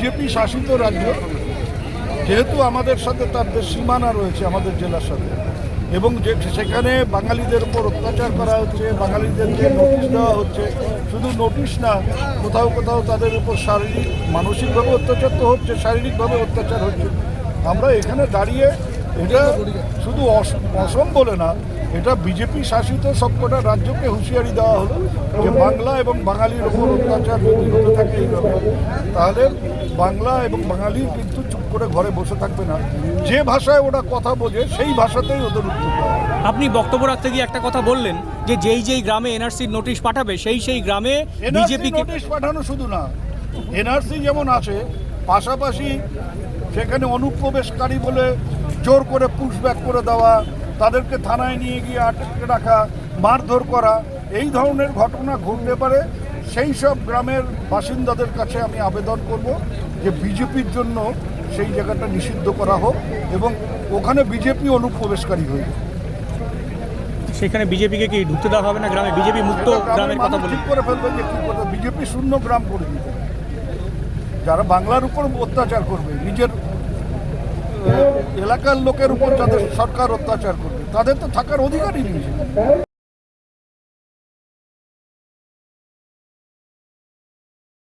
BJP শাসিত রাজ্য, যেহেতু আমাদের সাথে তার বেশ সীমানা রয়েছে আমাদের জেলার সাথে, এবং যে সেখানে বাঙালিদের উপর অত্যাচার করা হচ্ছে বাঙালিদেরকে নোটিশ দেওয়া হচ্ছে, শুধু নোটিশ না, কোথাও কোথাও তাদের উপর শারীরিক, মানসিকভাবে অত্যাচার তো হচ্ছে, শারীরিকভাবে অত্যাচার হচ্ছে। আমরা এখানে দাঁড়িয়ে এটা শুধু অসম বলে না এটা বিজেপি শাসিত সবকটা রাজ্যকে হুঁশিয়ারি দেওয়া হলো যে বাংলা এবং বাঙালির ওপর অত্যাচার যদি হতে থাকে এইভাবে তাহলে বাংলা এবং বাঙালি কিন্তু চুপ করে ঘরে বসে থাকবে না। যে ভাষায় ওরা কথা বোঝে সেই ভাষাতেই ওদের উত্তর আপনি বক্তব্য রাখতে গিয়ে একটা কথা বললেন যে যেই যেই গ্রামে এনআরসির নোটিশ পাঠাবে সেই সেই গ্রামে বিজেপি নোটিশ পাঠানো শুধু না এনআরসি যেমন আছে পাশাপাশি সেখানে অনুপ্রবেশকারী বলে জোর করে পুশব্যাক করে দেওয়া তাদেরকে থানায় নিয়ে গিয়ে আটকে রাখা মারধর করা এই ধরনের ঘটনা ঘটতে পারে সেই সব গ্রামের বাসিন্দাদের কাছে আমি আবেদন করব যে বিজেপির জন্য সেই জায়গাটা নিষিদ্ধ করা হোক এবং ওখানে বিজেপি অনুপ্রবেশকারী হয়ে সেখানে বিজেপিকে কি ঢুকতে দেওয়া হবে না? গ্রামে বিজেপি মুক্ত গ্রামের কথা বলি ঠিক করে ফেলবে যে কি করবে। বিজেপি শূন্য গ্রাম করে দিবে। যারা বাংলার উপর অত্যাচার করবে নিজের এলাকার লোকের উপর যাদের সরকার অত্যাচার করবে তাদের তো থাকার অধিকারই নেই।